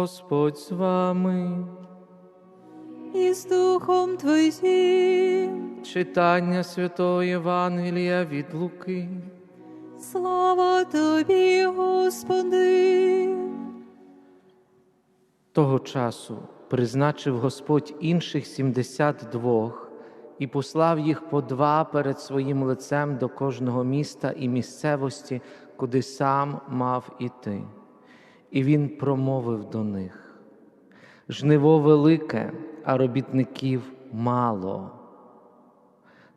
Господь з вами. і з Духом Твоїм. Читання Святого Євангелія від Луки. Слава Тобі, Господи. Того часу призначив Господь інших сімдесят двох і послав їх по два перед своїм лицем до кожного міста і місцевості, куди сам мав іти. І він промовив до них: Жниво велике, а робітників мало.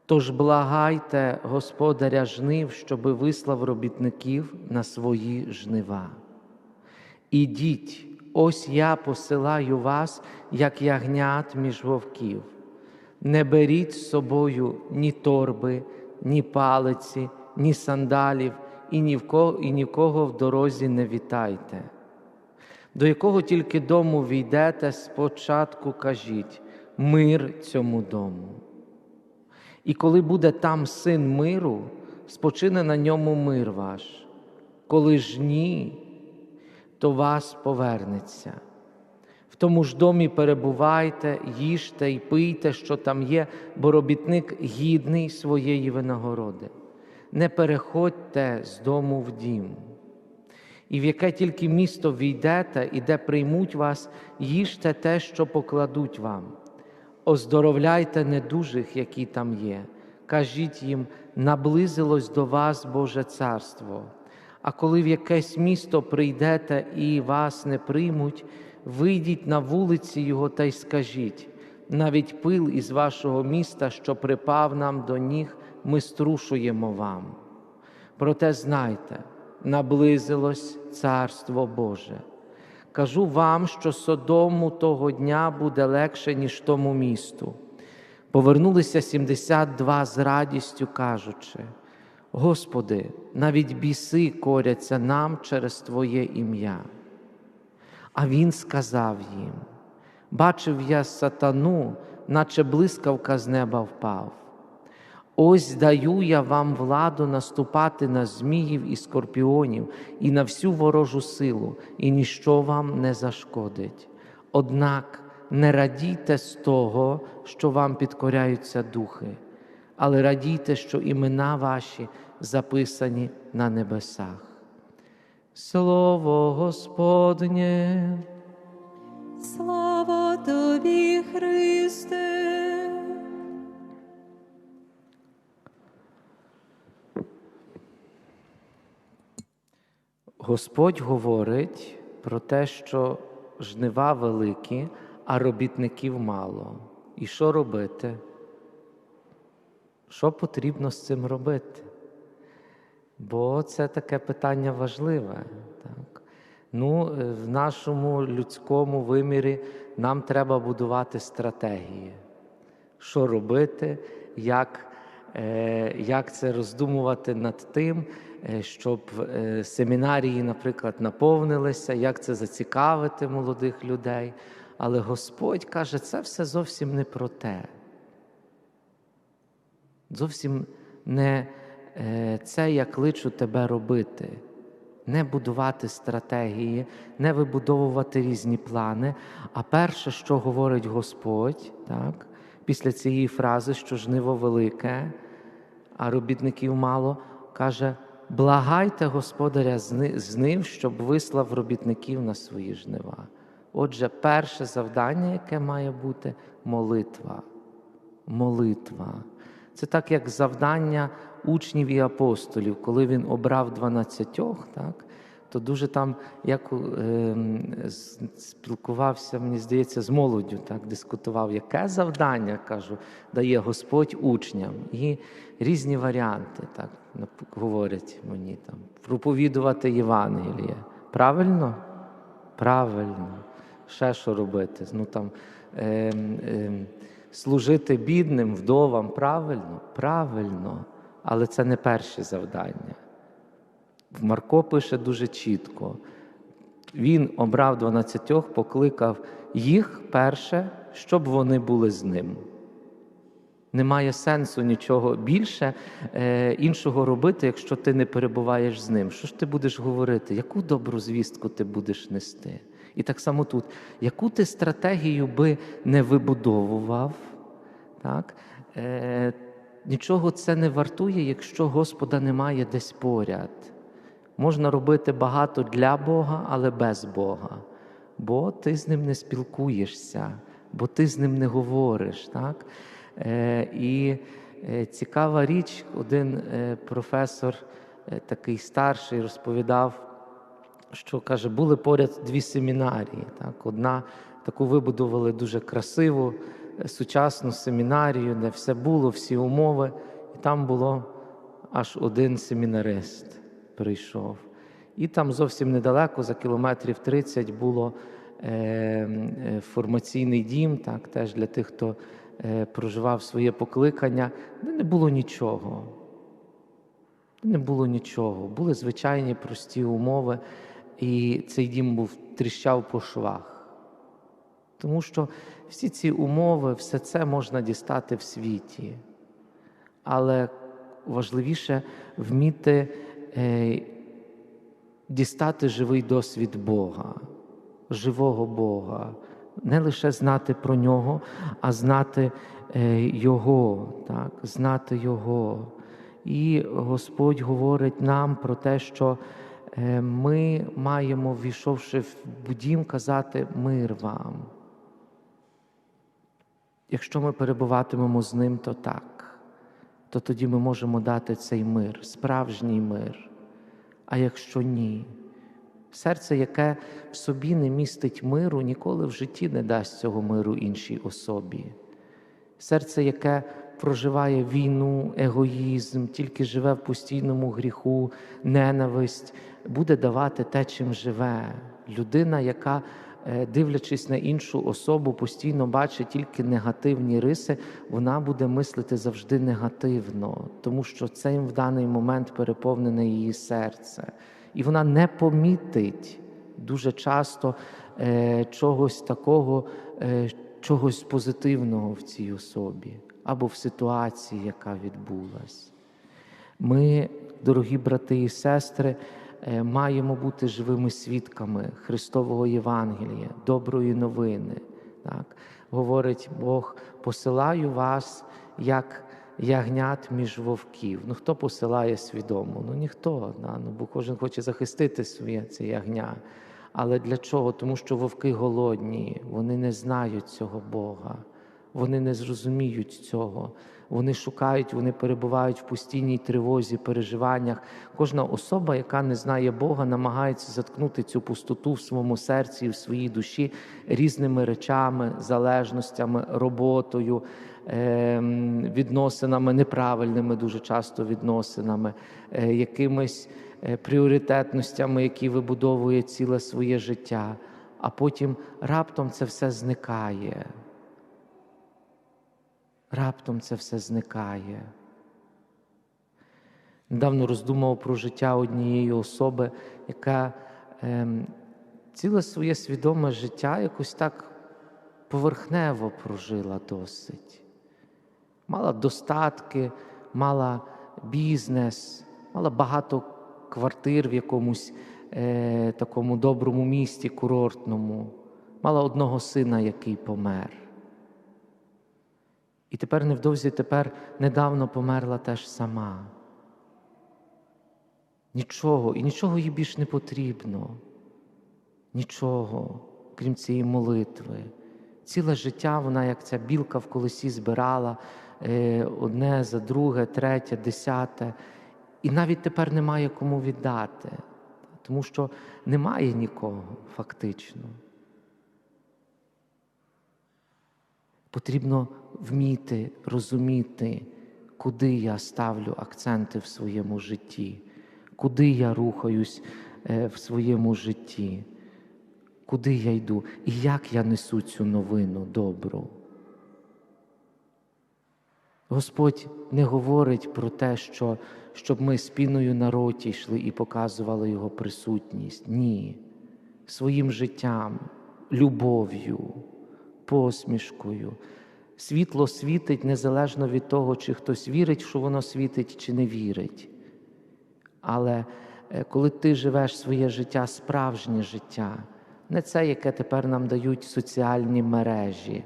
Тож благайте Господаря жнив, щоби вислав робітників на свої жнива. Ідіть, ось я посилаю вас, як ягнят між вовків. Не беріть з собою ні торби, ні палиці, ні сандалів, і ні в кого, і ні в кого в дорозі не вітайте. До якого тільки дому війдете, спочатку кажіть мир цьому дому. І коли буде там син миру, спочине на ньому мир ваш. Коли ж ні, то вас повернеться. В тому ж домі перебувайте, їжте і пийте, що там є, бо робітник гідний своєї винагороди. Не переходьте з дому в дім. І в яке тільки місто війдете, і де приймуть вас, їжте те, що покладуть вам. Оздоровляйте недужих, які там є. Кажіть їм, наблизилось до вас Боже Царство. А коли в якесь місто прийдете і вас не приймуть, вийдіть на вулиці Його та й скажіть, навіть пил із вашого міста, що припав нам до ніг, ми струшуємо вам. Проте знайте, наблизилось Царство Боже. Кажу вам, що Содому того дня буде легше, ніж тому місту. Повернулися 72 з радістю, кажучи: Господи, навіть біси коряться нам через Твоє ім'я. А Він сказав їм: Бачив я сатану, наче блискавка з неба впав. Ось даю я вам владу наступати на зміїв і скорпіонів і на всю ворожу силу, і ніщо вам не зашкодить. Однак не радійте з того, що вам підкоряються духи, але радійте, що імена ваші записані на небесах. Слово Господнє. Слава Тобі, Христе. Господь говорить про те, що жнива великі, а робітників мало. І що робити? Що потрібно з цим робити? Бо це таке питання важливе. Так? Ну, е, В нашому людському вимірі нам треба будувати стратегії. Що робити, як, як це роздумувати над тим, е, щоб е, семінарії, наприклад, наповнилися, як це зацікавити молодих людей. Але Господь каже, це все зовсім не про те. Зовсім не е, це я кличу тебе робити, не будувати стратегії, не вибудовувати різні плани. А перше, що говорить Господь, так, після цієї фрази, що жниво велике, а робітників мало, каже: благайте Господаря з ним, щоб вислав робітників на свої жнива. Отже, перше завдання, яке має бути молитва. Молитва. Це так, як завдання учнів і апостолів, коли він обрав дванадцятьох, так, то дуже там як з- спілкувався, мені здається, з молоддю, так, дискутував, яке завдання, кажу, дає Господь учням. І різні варіанти, так говорять мені там, проповідувати Євангеліє. Правильно? Правильно. Ще що робити? Ну, там, ем, ем, служити бідним, вдовам, правильно? Правильно. Але це не перше завдання. Марко пише дуже чітко. Він обрав 12, покликав їх перше, щоб вони були з ним. Немає сенсу нічого більше е, іншого робити, якщо ти не перебуваєш з ним. Що ж ти будеш говорити? Яку добру звістку ти будеш нести? І так само тут, яку ти стратегію би не вибудовував, так, е, нічого це не вартує, якщо Господа немає десь поряд. Можна робити багато для Бога, але без Бога, бо ти з ним не спілкуєшся, бо ти з ним не говориш. Так? Е, і е, цікава річ, один е, професор, е, такий старший, розповідав, що каже, були поряд дві семінарії. Так? Одна таку вибудували дуже красиву, е, сучасну семінарію, де все було, всі умови, і там було аж один семінарист прийшов. І там зовсім недалеко, за кілометрів 30, було е, е, формаційний дім, так, теж для тих, хто е, проживав своє покликання, де не було нічого. Не було нічого. Були звичайні прості умови, і цей дім був тріщав по швах. Тому що всі ці умови, все це можна дістати в світі. Але важливіше вміти дістати живий досвід Бога, живого Бога, не лише знати про нього, а знати е, Його, так, знати Його. І Господь говорить нам про те, що е, ми маємо, війшовши в будім, казати мир вам. Якщо ми перебуватимемо з ним, то так, то тоді ми можемо дати цей мир, справжній мир. А якщо ні, серце, яке в собі не містить миру, ніколи в житті не дасть цього миру іншій особі. Серце, яке проживає війну, егоїзм, тільки живе в постійному гріху, ненависть, буде давати те, чим живе. Людина, яка, дивлячись на іншу особу, постійно бачить тільки негативні риси, вона буде мислити завжди негативно, тому що цим в даний момент переповнене її серце. І вона не помітить дуже часто е, чогось такого, е, чогось позитивного в цій особі або в ситуації, яка відбулась. Ми, дорогі брати і сестри, е, маємо бути живими свідками Христового Євангелія, доброї новини. Так? Говорить Бог, посилаю вас як ягнят між вовків. Ну хто посилає свідомо? Ну ніхто, да? ну, бо кожен хоче захистити своє це ягня. Але для чого? Тому що вовки голодні, вони не знають цього Бога, вони не зрозуміють цього. Вони шукають, вони перебувають в постійній тривозі, переживаннях. Кожна особа, яка не знає Бога, намагається заткнути цю пустоту в своєму серці і в своїй душі різними речами, залежностями, роботою, ем, відносинами, неправильними дуже часто відносинами, е, якимись е, пріоритетностями, які вибудовує ціле своє життя, а потім раптом це все зникає. Раптом це все зникає. Недавно роздумав про життя однієї особи, яка ем, ціле своє свідоме життя якось так поверхнево прожила досить. Мала достатки, мала бізнес, мала багато квартир в якомусь е, такому доброму місті, курортному, мала одного сина, який помер. І тепер невдовзі тепер недавно померла теж сама. Нічого, і нічого їй більш не потрібно. Нічого, крім цієї молитви. Ціле життя вона, як ця білка в колесі, збирала е, одне за друге, третє, десяте, і навіть тепер немає кому віддати, тому що немає нікого фактично. Потрібно вміти розуміти, куди я ставлю акценти в своєму житті, куди я рухаюсь е, в своєму житті, куди я йду і як я несу цю новину добру. Господь не говорить про те, що, щоб ми спіною на роті йшли і показували Його присутність. Ні. Своїм життям, любов'ю, посмішкою. Світло світить незалежно від того, чи хтось вірить, що воно світить, чи не вірить. Але е, коли ти живеш своє життя, справжнє життя, Не це, яке тепер нам дають соціальні мережі,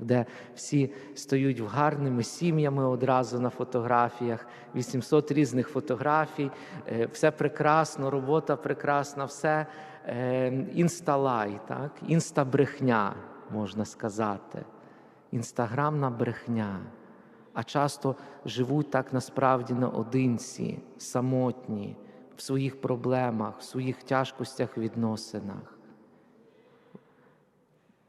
де всі стають гарними сім'ями одразу на фотографіях, 800 різних фотографій, е, все прекрасно, робота прекрасна, все е, інсталай, так, інстабрехня, можна сказати, інстаграмна брехня. А часто живуть так насправді наодинці, самотні, в своїх проблемах, в своїх тяжкостях, відносинах.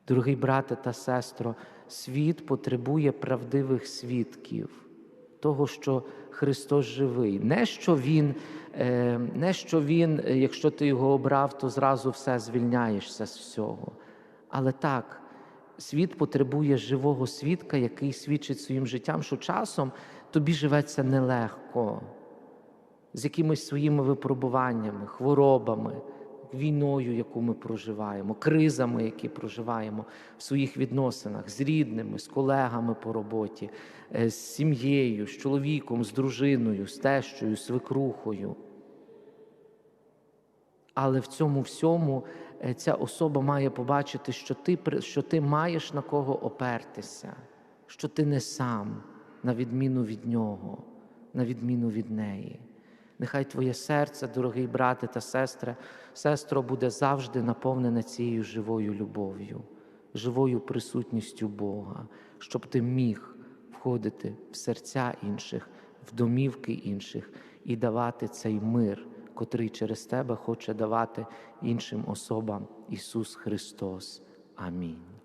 Дорогий брате та сестро, світ потребує правдивих свідків, того, що Христос живий. Не що Він, е, не що Він, е, якщо ти його обрав, то зразу все звільняєшся з всього. Але так, світ потребує живого свідка, який свідчить своїм життям, що часом тобі живеться нелегко, з якимись своїми випробуваннями, хворобами, війною, яку ми проживаємо, кризами, які проживаємо в своїх відносинах з рідними, з колегами по роботі, е, з сім'єю, з чоловіком, з дружиною, з тещою, з свекрухою. Але в цьому всьому ця особа має побачити, що ти, що ти маєш на кого опертися, що ти не сам, на відміну від нього, на відміну від неї. Нехай твоє серце, дорогий брате та сестре, сестро, буде завжди наповнене цією живою любов'ю, живою присутністю Бога, щоб ти міг входити в серця інших, в домівки інших і давати цей мир, котрий через тебе хоче давати іншим особам Ісус Христос. Амінь.